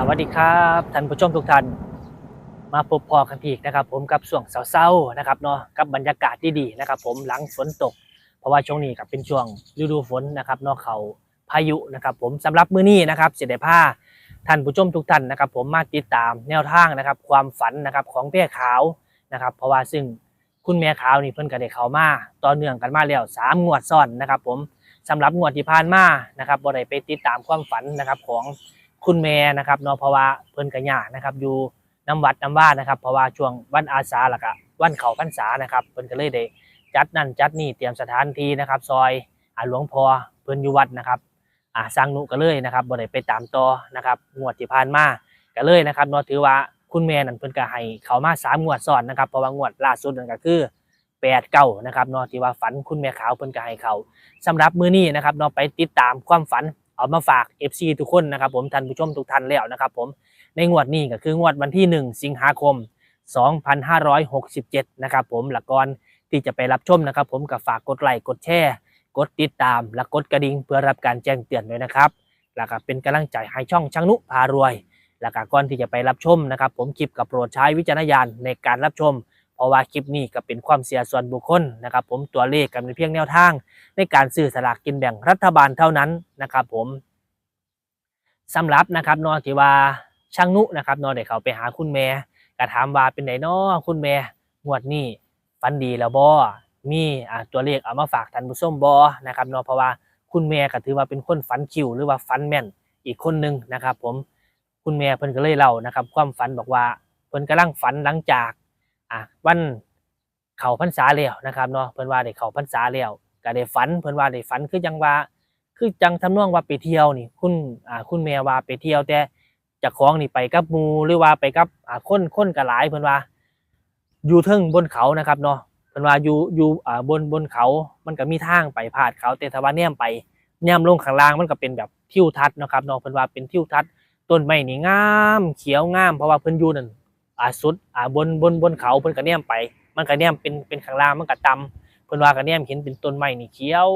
สวัสดีครับท่านผู้ชมทุกท่านมาพบพอกันอีกนะครับ ผมกับช่วงเศร้าๆนะครับเนาะกับบรรยากาศที่ดีนะครับ ผมหลังฝนตก เพราะว่าช่วงนี้กับเป็นช่วงฤดูฝนนะครับเนาะเขาพายุนะครับ ผมสำหรับมื้อนี้นะครับเสด็จผ้าท่านผู้ชมทุกท่านนะครับ ผมมาติดตามแนวทางนะครับ ความฝันนะครับของแม่ขาวนะครับ เพราะว่าซึ่งคุณแม่ขาวนี่เพิ่นก็ได้เข้ามาต่อเนื่องกันมาแล้วสามงวดซ้อนนะครับ ผมสำหรับงวดที่ผ่านมานะครับบ่ได้ไปติดตามความฝันนะครับของ คุณแม่นะครับเนาะเพราะว่าเพิ่นกระยานะครับ อยู่น้ำวัดน้ำว่านะครับ เพราะว่าช่วงวันอาสาแล้วก็วันเขาพรรษานะครับเพิ่นก็เลยได้จัดนั่นจัดนี่เตรียมสถานที่นะครับ ซอยอาหลวงพ่อเพิ่นอยู่วัดนะครับอ่าสร้างหนุก็เลยนะครับบ่ได้ไปตามต่อนะครับงวดที่ผ่านมาก็เลยนะครับเนาะถือว่าคุณแม่นั่นเพิ่นก็ให้เขามาสามงวดซ้อนนะครับเพราะว่างวดล่าสุดนั่นก็คือแปดเก้านะครับเนาะที่ว่าฝันคุณแม่ขาวเพิ่นก็ให้เขาสำหรับมื้อนี้นะครับเนาะไปติดตามความฝัน เอามาฝาก FC ทุกคนนะครับผมท่านผู้ชมทุกท่านแล้วนะครับผมในงวดนี้ก็คืองวดวันที่ 1 สิงหาคม 2567 นะครับผมหลักกรที่จะไปรับชมนะครับ ผมกับฝากกดไลค์กดแชร์กดติดตาม และกดกระดิ่งเพื่อรับการแจ้งเตือนด้วยนะครับแล้วก็เป็นกำลังใจให้ช่องช่างนุพารวย แล้วก็ก่อนที่จะไปรับชมนะครับ ผมคลิปกับโปรดใช้วิจารณญาณในการรับชม เพราะว่าคลิปนี้ก็เป็นความเสียส่วนบุคคลนะครับ ผมตัวเลขกันเป็นเพียงแนวทาง ในการซื้อสลากกินแบ่งรัฐบาลเท่านั้นนะครับ ผมสำหรับนะครับนอที่ว่าช่างนุนะครับนอได้เขาไปหาคุณแม่ก็ถามว่าเป็นไดนนอคุณแม่งวดนี้ฟันดีแล้วบ่มีอ่าตัวเลขเอามาฝากท่านผู้ชมบ่นะครับนอเพราะว่าคุณแม่ก็ถือว่าเป็นคนฝันคิวหรือว่าฝันแม่นอีกคนหนึ่งนะครับ ผมคุณแม่เพิ่นก็เลยเล่านะครับ ความฝันบอกว่าเพิ่นกำลังฝันหลังจาก อ่าวันเขาพรรษาแล้วนะครับเนาะเพิ่นว่าได้เขาพรรษาแล้วก็ได้ฝันเพิ่นว่าได้ฝันคือจังว่า คือจังทำนองว่าไปเที่ยวนี่ คุณอ่าคุณแม่ว่าไปเที่ยวแต่จากของนี่ไปกับมูหรือว่าไปกับอ่าคนคนก็หลายเพิ่นว่า อยู่เทิงบนเขานะครับเนาะเพิ่นว่าอยู่อยู่อ่าบนบนเขา มันก็มีทางไปพาดเขาแต่ถ้าว่าแนมไปแนมลงข้างล่างมันก็เป็นแบบทิวทัศน์นะครับเนาะเพิ่นว่าเป็นทิวทัศน์ต้นไม้นี่งาม เขียวงามเพราะว่าเพิ่นอยู่นั่น อ่าสุดอ่าบนบนบนเขาเพิ่นก็แนมไป มันก็แนมเป็นเป็นข้างล่างมันก็ต่ำเพิ่นว่ากันแนมเห็นเป็นต้นไม้นี่เขียว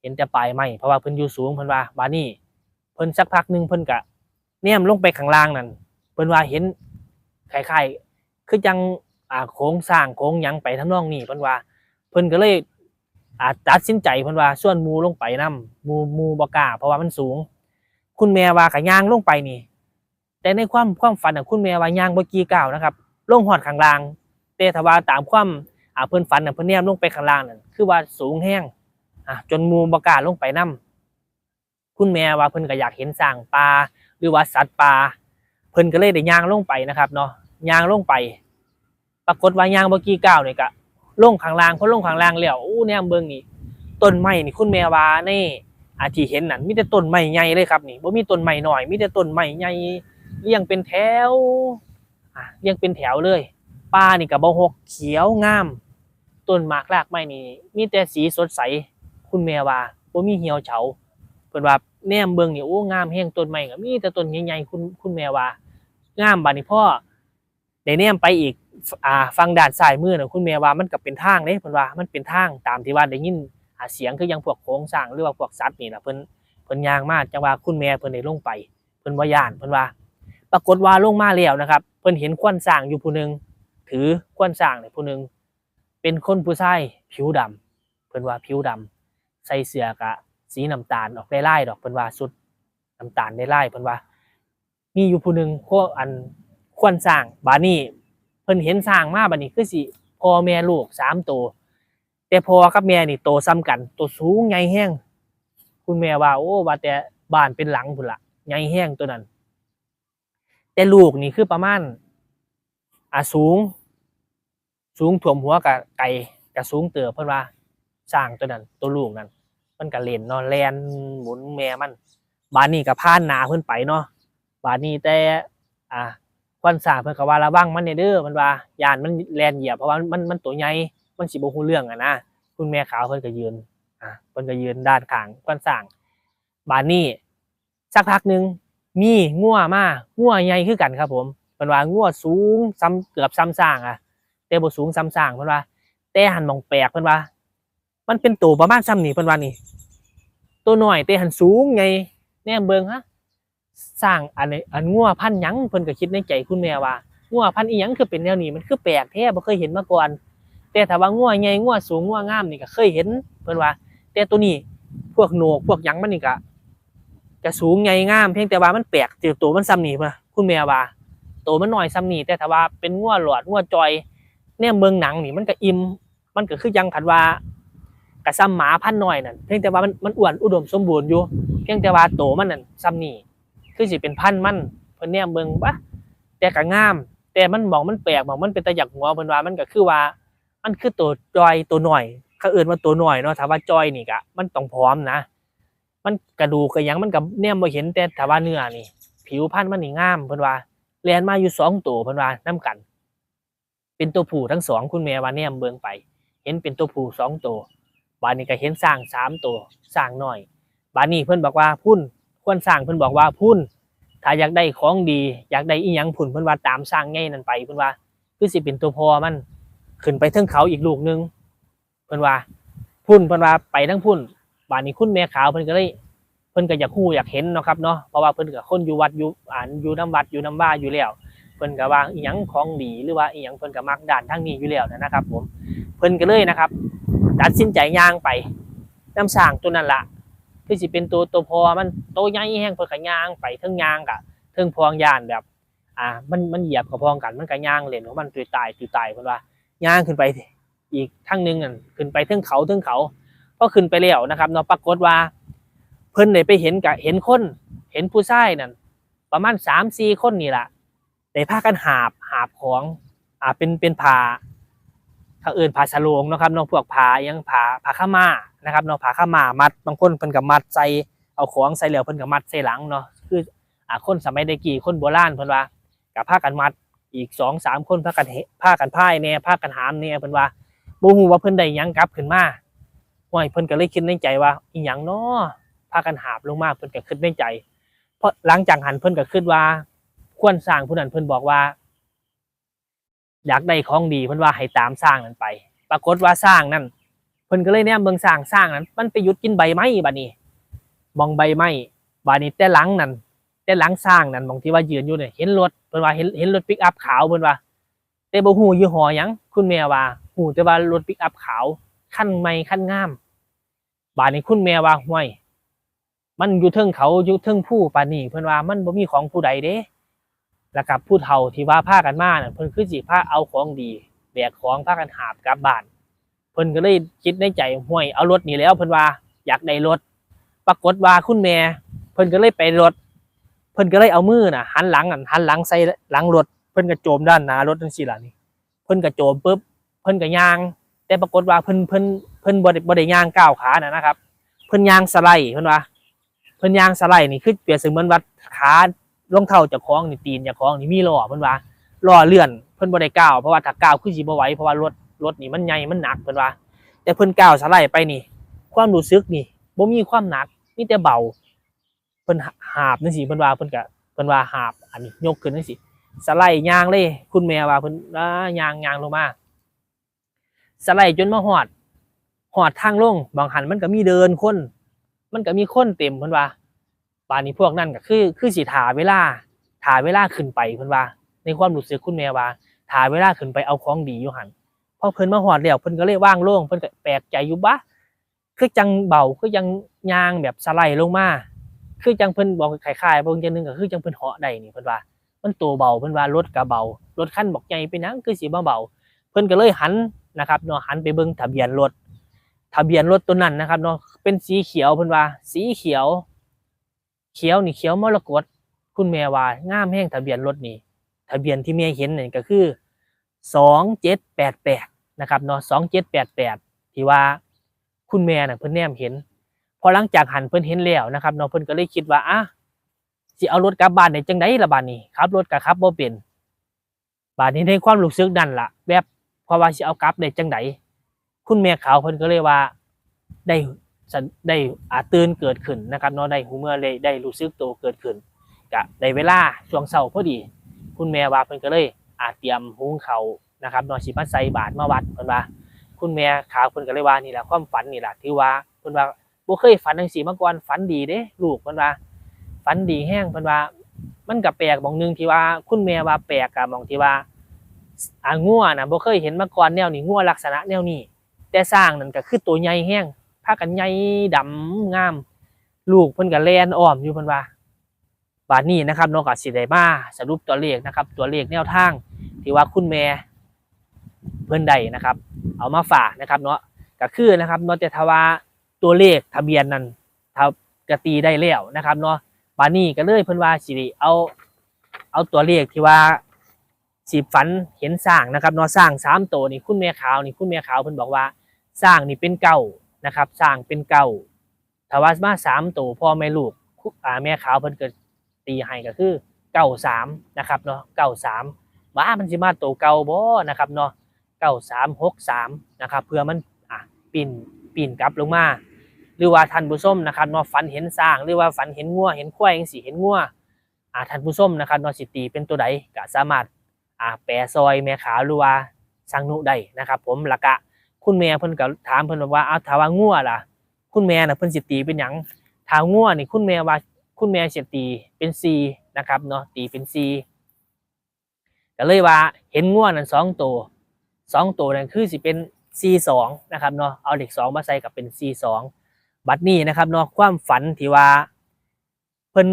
เห็นแต่ปลายไม้เพราะว่าเพิ่นอยู่สูงเพิ่นว่าบานี่เพิ่นสักพักหนึ่งเพิ่นก็แนมลงไปข้างล่างนั่นเพิ่นว่าเห็นคล้ายๆคือจังอ่าโค้งสร้างโค้งหยังไปทำนองนี้เพิ่นว่า เพิ่นก็เลยอ่าตัดสินใจเพิ่นว่าส่วนมูลงไปนํหมูมูบกล้าเพราะว่ามันสูง คุณแม่ว่าก็ย่างลงไปนี่ แต่ในความความฝันของคุณแม่ว่ายางบ่กี่ก้าวนะครับลงหอดข้างล่างแต่ถ้าว่าตามความอ่าเพิ่นฝันน่ะเพิ่นแนมลงไปข้างล่างนั่นคือว่าสูงแห้งอะจนมูบ่กล้าลงไปนํคุณแม่ว่าเพิ่นก็อยากเห็นสร้างปลาหรือว่าสัตว์ป่าเพิ่นก็เลยได้ย่างลงไปนะครับเนาะย่างลงไป ปรากฏว่าย่างบ่กี่ก้าวนี่ก็ลงข้างล่างเพิ่นลงข้างล่างแล้วอู้แนมเบิ่งนี่ต้นไม้นี่คุณแม่ว่าในอาที่เห็นนั่นมีแต่ต้นไม้ใหญ่เลยครับนี่บ่มีต้นไม้น้อยมีแต่ต้นไม้ใหญ่ เรียงเป็นแถวเรียงเป็นแถวเลยป่านี่กับบ่หกเขียวงาม ต้นหมากรากไม้นี่ มีแต่สีสดใส คุณแม่ว่าบ่มีเหี่ยวเฉาเพิ่นว่าแนมเบิ่งนี่โอ้งามแฮงต้นไม้ก็มีแต่ต้นใหญ่ๆคุณคุณแม่ว่างามบัดนี้พ่อได้แนมไปอีกอ่าฟังด้านซ้ายมือน่ะคุณแม่ว่ามันก็เป็นทางเด้เพิ่นว่ามันเป็นทางตามที่ว่าได้ยินอ่าเสียงคือยังพวกโครงสร้างหรือว่าพวกสัตว์นี่นะเพิ่นเพิ่นยางมาจังว่าคุณแม่เพิ่นได้ลงไป เพิ่นว่าย่านเพิ่นว่า ปรากฏว่าลงมาแล้วนะครับ เพิ่นเห็นควันสร้างอยู่ผู้หนึ่งถือควันสร้างเนี่ยผู้หนึ่งเป็นคนผู้ชายผิวดำเพิ่นว่าผิวดำใส่เสื้อกะสีน้ำตาลออกได้ไล่ดอกเพิ่นว่าสุดน้ำตาลได้ไล่เพิ่นว่า มีอยู่ผู้หนึ่งพวกอันควันสร้างบานี้เพิ่นเห็นสร้างมาบัดนี้คือสิพ่อแม่ลูกสามตัวแต่พ่อกับแม่นี่โตซ้ำกันตัวสูงใหญ่แห้งคุณแม่ว่าโอ้ว่าแต่บ้านเป็นหลังพุ่นละใหญ่แห้งตัวนั้น แต่ลูกนี่คือประมาณอะสูง สูงถ่วมหัวกับไก่กับสูงเตือเพิ่อนว่าสร้างตัวนั้นตัวลูกนั้น มันก็เล่นเนาะแลนหมุนแม่มันบานนี้ก็ผ่านนาเพิ่อนไปเนาะบานนี้แต่อะควันสางเพิ่อนก็ว่าระวังมันเนี่ยเด้อมันว่ายานมันแลนเหยียบเพราะว่ามันมันตัวใหญ่มันสิบ่ฮู้เรื่องอะนะคุณแม่ขาวเพิ่อนก็ยืนอะเพิ่อนก็ยืนด้านข้างควันสร้างบานนี้สักพักหนึ่ง มีงัวมางัวใหญ่คือกันครับ ผมเพิ่นว่างัวสูงซ้ำเกือบซ้ำสร้างอะแต่บ่สูงซ้ำสร้างเพิ่นว่า แต่หันมองแปลกเพิ่นว่า มันเป็นตัวประมาณซ้ำนี่เพิ่นว่านี่ ตัวน้อยแต่หันสูงไงแนมเบิ่งฮะสร้างอันอันงัวพันหยังเพิ่นก็คิดในใจคุณแม่ว่างัวพันอีหยังคือเป็นแนวนี้มันคือแปลกแท้บ่เคยเห็นมาก่อน แต่ถ้าว่างัวใหญ่งัวสูงงัวงามนี่ก็เคยเห็น เพิ่นว่า แต่ตัวนี้พวกโหนกพวกหยังมันนี่ก็ จะสูงใหญ่งามเพียงแต่ว่ามันแปลกตัวมันซ้ำหนี่พุ่นน่ะคุณแม่ว่าตัวมันหน้อยซ้ำหนีแต่ถ้าว่าเป็นงัวหลอดงัวจอยเนี่ยเมืองหนังนี่มันก็อิ่มมันก็คือยังคันว่ากะซ้ำหมาพันธุ์น้อยนั่นเพียงแต่ว่ามันมันอ้วนอุดมสมบูรณ์อยู่ เพียงแต่ว่าโตมันนั่นซ้ำหนีคือสิเป็นพันมันเพิ่นเนี่ยเบิ่งปะแต่ก็งาม แต่มันมองมันแปลกมองมันเป็นตะหยักหัวเพิ่นว่ามันก็คือว่า มันคือตัวจอยตัวหน่อยเขาเอื่นว่าตัวหน่อยเนาะถ้าว่าจอยนี่ก็มันต้องพร้อมนะ มันกระดูกกระยังมันก็แนมบ่เห็นแต่ถ้าว่าเนื้อนี่ ผิวพันธุ์มันนี่งามเพิ่นว่าแลนมาอยู่สองตัวเพิ่นว่านํกัน เป็นตัวผู้ทั้งสองคุณแม่ว่าแนมเบิ่งไป เห็นเป็นตัวผู้สองตัวบานนี้ก็เห็นสร้างสามตัวสร้างน้อย บานนี้เพิ่นบอกว่าพุ่นควรสร้างเพิ่นบอกว่าพุ่นถ้าอยากได้ของดี อยากได้อีหยังพุ่นเพิ่นว่าตามสร้างง่ายนั่นไปเพิ่นว่าคือสิเป็นตัวพอมันขึ้นไปเทิงเขาอีกลูกหนึงเพิ่นว่าพุ่นเพิ่นว่าไปทั้งพุ่น บานนี้คุณแม่ขาวเพิ่นก็เลยเพิ่นก็อยากฮู้อยากเห็นเนาะครับเนาะเพราะว่าเพิ่นก็คนอยู่วัดอยู่อ่านอยู่น้ำวัดอยู่น้ำบ้าอยู่แล้วเพิ่นก็ว่าอีหยังของดีหรือว่าอีหยังเพิ่นก็มักด้านทางนี้อยู่แล้วนะครับ ผมเพิ่นก็เลยนะครับ ตัดสินใจย่างไปน้ำสร้างตัวนั้นละคือสิเป็นตัวตัวพอมันโตใหญ่แห้งเพิ่นก็ย่างไปเทิงย่างกะเทิงพองย่านแบบอ่ามันมันเหยียบกับพองกันมันก็ย่างเล่นของมันตุยตายตุยตายเพิ่นว่าย่างขึ้นไปอีกทางหนึงอะขึ้นไปเทิงเขาเทิงเขา ก็ขึ้นไปแล้วนะครับเนาะปรากฏว่า เพิ่นได้ไปเห็นกะเห็นคน เห็นผู้ชายนั่นประมาณสามสี่คนนี่แหละได้พากันหาบหาบของอ่าเป็นเป็นผ้าเขาเอื่นผ้าสโลงนะครับเน้องพวกผ้ายังผ้าผ้าข้าม่านะครับเนาะผ้าข้าม่ามัดบางคนเพิ่นก็มัดใส่เอาของใส่เหลวเพิ่นก็มัดใส่หลังเนาะคืออ่าคนสมัยใดกี่คนโบราณเพิ่นว่ากับผ้ากันมัดอีกสองสามคนผ้ากันเหผ้ากันพ่ายแน่ผ้ากันหามแน่เพิ่นว่าบ่ฮู้ว่าเพิ่นได้ยังกลับขึ้นมา ห่วยเพิ่นก็เลยคิดในใจว่าอีหยังเนาะผ้ากันหาบลงมาเพิ่นก็คิดในใจ เพราะหลังจากหันเพิ่นก็คิดว่า ควรสร้างผู้นั้นเพิ่นบอกว่า อยากได้ของดีเพิ่นว่าให้ตามสร้างนั้นไป ปรากฏว่าสร้างนั่นเพิ่นก็เลยแนมเบิ่งสร้างสร้างนั้น มันไปหยุดกินใบไม้บัดนี้มองใบไม้บัดนี้แต่หลังนั่นแต่หลังสร้างนั่นมองที่ว่ายืนอยู่เนี่ยเห็นรถเพิ่นว่าเห็นเห็นรถปิกอัพขาวเพิ่นว่าแต่บ่ฮู้ยี่ห้อหยังคุณแม่ว่าฮู้แต่ว่ารถปิกอัพขาว คันใหม่คันงามบัดนี้คุณแม่ว่าห้วย มันอยู่เทิงเขาอยู่เทิงผู้ปานนี้เพิ่นว่ามันบ่มีของผู้ใดเด้แล้วกับผู้เฒ่าที่ว่าพากันมาน่ะเพิ่นคือสิพาเอาของดีแบกของพากันหาบกลับบ้านเพิ่นก็เลยคิดในใจห้วยเอารถนี่แล้วเพิ่นว่าอยากได้รถ ปรากฏว่าคุณแม่เพิ่นก็เลยไปรถ เพิ่นก็เลยเอามือน่ะหันหลังอะหันหลังใส่หลังรถเพิ่นก็โจมด้านหน้ารถจังซี่ล่ะนี่เพิ่นก็โจมปุ๊บเพิ่นก็ย่าง แต่ปรากฏว่าเพิ่นเพิ่นเพิ่นบดบดยางก้าวขาน่ะนะครับ เพิ่นยางสไลด์เพิ่นว่าเพิ่นยางสไลด์นี่คือเปรียบเสมือนว่าขารองเท้าจะคล้องนี่ตีนจะคล้องนี่มีล้อเพิ่นว่าล้อเลื่อนเพิ่นบดก้าวเพราะว่าถ้าก้าวคือสิบ่ไหวเพราะว่ารถรถนี่มันใหญ่มันหนักเพิ่นว่า แต่เพิ่นก้าวสไลด์ไปนี่ ความรู้สึกนี่บ่มีความหนักมีแต่เบาเพิ่นหาบจังซี่เพิ่นว่าเพิ่นก็เพิ่นว่าหาบอันนี้ยกขึ้นจังซี่สไลด์ยางเลย คุณแม่ว่าเพิ่นอ่ายางยางลงมา สไลด์จนมาฮอดฮอดทางลงบางหันมันก็มีเดินคน มันก็มีคนเต็มเพิ่นว่าป่านนี้พวกนั่นก็คือคือสิถาเวลาถาเวลาขึ้นไปเพิ่นว่า ในความรู้สึกคุณแม่ว่าถาเวลาขึ้นไปเอาของดีอยู่หันพอเพิ่นมาหอดแล้วเพิ่นก็เลยว่างโล่งเพิ่นก็แปลกใจอยู่บะคือจังเบาคือยังยางแบบสไลด์ลงมาคือจังเพิ่นบอกคล้ายๆบางจังหนึงก็คือจังเพิ่นเหาะได้นี่เพิ่นว่า มันตัวเบาเพิ่นว่ารถก็เบารถคันบอกใหญ่ไปนังคือสิบ่เบาเพิ่นก็เลยหัน นะครับเนาะหันไปเบิ่งทะเบียนรถทะเบียนรถตัวนั้นนะครับเนาะเป็นสีเขียวเพิ่นว่า สีเขียว เขียวนี่เขียวมรกตคุณแม่ว่างามแห้งทะเบียนรถนี่ทะเบียนที่แม่เห็นนี่ก็คือสองเจ็ดแปดแปดนะครับเนาะสองเจ็ดแปดแปดที่ว่าคุณแม่น่ะเพิ่นแนมเห็นพอหลังจากหันเพิ่นเห็นแล้วนะครับเนาะเพิ่นก็เลยคิดว่าอะสิเอารถกลับบ้านได้จังไดล่ะบ้านนี้ขับรถก็ขับบ่เป็นบ้านนี้ในความรู้สึกนั่นล่ะแบบ เพราะว่าสิเอากลับได้จังไดคุณแม่ขาวเพิ่นก็เลยว่าได้ได้อาตื่นเกิดขึ้นนะครับเนาะได้หูเมื่อเลยได้รู้สึกตัวเกิดขึ้นกะได้เวลาช่วงเช้าพอดี คุณแม่ว่าเพิ่นก็เลยอาเตรียมหุงเขานะครับนาะสิมาใส่บาตรมาวัดเพิ่นว่า คุณแม่ขาวเพิ่นก็เลยว่านี่แหละความฝันนี่แหละที่ว่าเพิ่นว่าบ่เคยฝันจังซี่มาก่อนฝันดีเด้ลูกเพิ่นว่าฝันดีแห้งเพิ่นว่า มันก็แปลกมองหนึงที่ว่า คุณแม่ว่าแปลกกับมองที่ว่า อ่างัวนะบ่เคยเห็นมาก่อนแนวนี้งัวลักษณะแนวนี้ แต่สร้างนั่นก็คือตัวใหญ่แห้งพากันใหญ่ดำงาม ลูกเพิ่นก็แลนอ้อมอยู่เพิ่นว่าบาดนี้นะครับเนาก็สิได้มาสรุปตัวเลขนะครับ ตัวเลขแนวทางที่ว่าคุณแม่เพิ่นใดนะครับ เอามาฝากนะครับเนาะก็คือนะครับเนาะแต่ทว่าตัวเลขทะเบียนนั้นถ้ากตีได้แล้วนะครับเนาะบาดนี้ก็เลยเพิ่นว่าสิริเอา เอาตัวเลขที่ว่า สิฝันเห็นสร้างนะครับเนาะสร้างสามตัวนี่คุณแม่ขาวนี่คุณแม่ขาวเพิ่นบอกว่าสร้างนี่เป็นเก่านะครับสร้างเป็นเก่าถ้าว่ามาสามตัวพ่อแม่ลูกคุอ่าแม่ขาวเพิ่นก็ตีให้ก็คือเก้าสามนะครับเนาะเก้าสามว่ามันสิมาตัวเก่าบ่นะครับเนาะเก้าสามหกสามนะครับเพื่อมันอะปีนปีนกลับลงมาหรือว่าท่านผู้ชมนะครับเนาะฝันเห็นสร้าง หรือว่าฝันเห็นงัวเห็นควายจังซี่เห็นงัวอ่าท่านผู้ชมนะครับเนาะสิตีเป็นตัวใดก็สามารถ อ่าแปรซอยแม่ขาวหรือว่าสังนุได้นะครับ ผมละกะคุณแม่เพิ่นก็ถามเพิ่นว่าเอ้าถาว่างัวล่ะ คุณแม่น่ะเพิ่นสิตีเป็นหยังถ้างัวนี่คุณแม่ว่าคุณแม่สิตีเป็น4นะครับเนาะตีเป็น4ก็เลยว่าเห็นง่วนั่นสองตัวสองตัวนั่นคือสิเป็น C สองนะครับเนาะเอาเด็กสองมาใส่กับเป็น C สองบัดนี้นะครับเนาะความฝันที่ว่าเพิ่น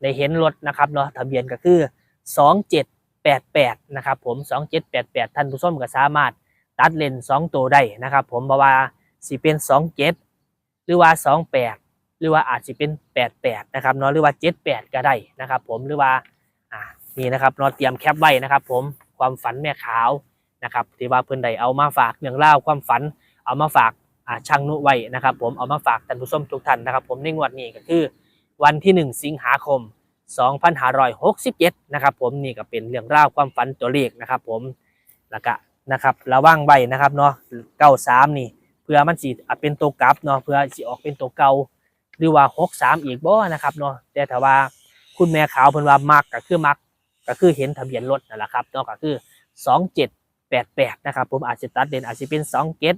ได้เห็นรถนะครับเนาะทะเบียนก็คือสองเจ็ด แปดแปดนะครับผมสองเจ็ดแปดแปดท่านผู้ชมก็สามารถตัดเลนสองตัวได้นะครับผมเพราะว่าสิเป็นสองเจ็ดหรือว่าสองแปดหรือว่าอาจจะเป็นแปดแปดนะครับเนาะหรือว่าเจ็ดแปดก็ได้นะครับผมหรือว่าอ่านี่นะครับเราเตรียมแคปไว้นะครับผมความฝันแม่ขาวนะครับที่ว่าเพิ่นใดเอามาฝากเรื่องเล่าความฝันเอามาฝากอ่าช่างนุไว้นะครับ ผมเอามาฝากท่านผู้ชมทุกท่านนะครับ ผมในงวดนี้ก็คือวันที่ 1 สิงหาคม 2567นะครับผมนี่ก็เป็นเรื่องราวความฝันตัวเลขนะครับผมแล้วก็นะครับระวังไว้นะครับเนาะ93นี่ เพื่อมันสิอาจเป็นตัวกลับเนาะเพื่อสิออกเป็นตัวเก่าหรือว่า63อีกบ่นะครับเนาะแต่ถ้าว่าคุณแม่ขาวเพิ่นว่ามักก็คือมักก็คือเห็นทะเบียนรถนั่นแหละครับเนาะก็คือสองเจ็ดแปดแปดนะครับผมอาจจะตัดเด่นอาจจะเป็นสองเจ็ด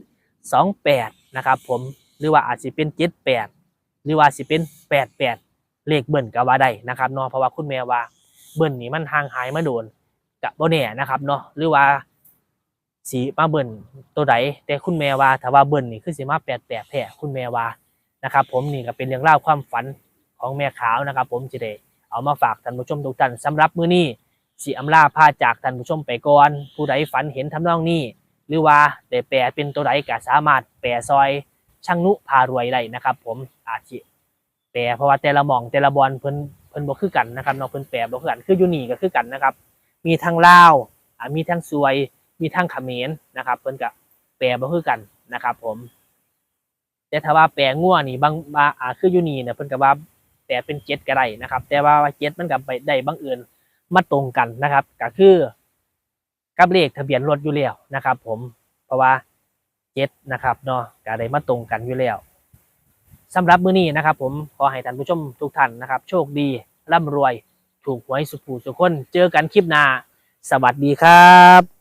สองแปดนะครับผมหรือว่าอาจจะเป็นเจ็ดแปดหรือว่าสิเป็นแปดแปด เลขเบิ้ลก็ว่าได้นะครับเนาะเพราะว่าคุณแม่ว่าเบิ้ลนี่มันห่างหายมาโดนกับโบแน่นะครับเนาะหรือว่าสีมาเบิ้ลตัวใดแต่คุณแม่ว่าถ้าว่าเบิ้ลนี่คือสีมาแปดแปดแท้คุณแม่ว่านะครับ ผมนี่ก็เป็นเรื่องเล่าความฝันของแม่ขาวนะครับ ผมจะได้เอามาฝากท่านผู้ชมทุกท่านสำหรับมื้อนี้สิอำลาพาจากท่านผู้ชมไปก่อนผู้ใดฝันเห็นทำนองนี้ หรือว่าได้แปลเป็นตัวใดก็สามารถแปลซอยช่างนุพารวยได้นะครับ ผมอาจสิ แปลเพราะว่าแต่ละหม่องแต่ละบอลเพิ่นเพิ่นบ่คือกันนะครับเนาะเพิ่นแปลบ่คือกันคืออยู่นี่ก็คือกันนะครับ มีทั้งลาวอ่ามีทั้งซวย มีทั้งเขมรนะครับ เพิ่นก็แปลบ่คือกันนะครับ ผม แต่ถ้าว่าแปลง่วนี่บางบาอ่าคืออยู่นี่เนี่ยเพิ่นก็ว่าแต่เป็นเจ็ดก็ได้นะครับ แต่ว่าเจ็ดมันกับไปได้บังเอิญมาตรงกันนะครับก็คือกับเลขทะเบียนรถอยู่แล้วนะครับ ผมเพราะว่าเจ็ดนะครับเนาะก็ได้มาตรงกันอยู่แล้ว สำหรับมื้อนี้นะครับ ผมขอให้ท่านผู้ชมทุกท่านนะครับ โชคดีร่ำรวย ถูกหวยสุขผูสุขคน เจอกันคลิปหน้า สวัสดีครับ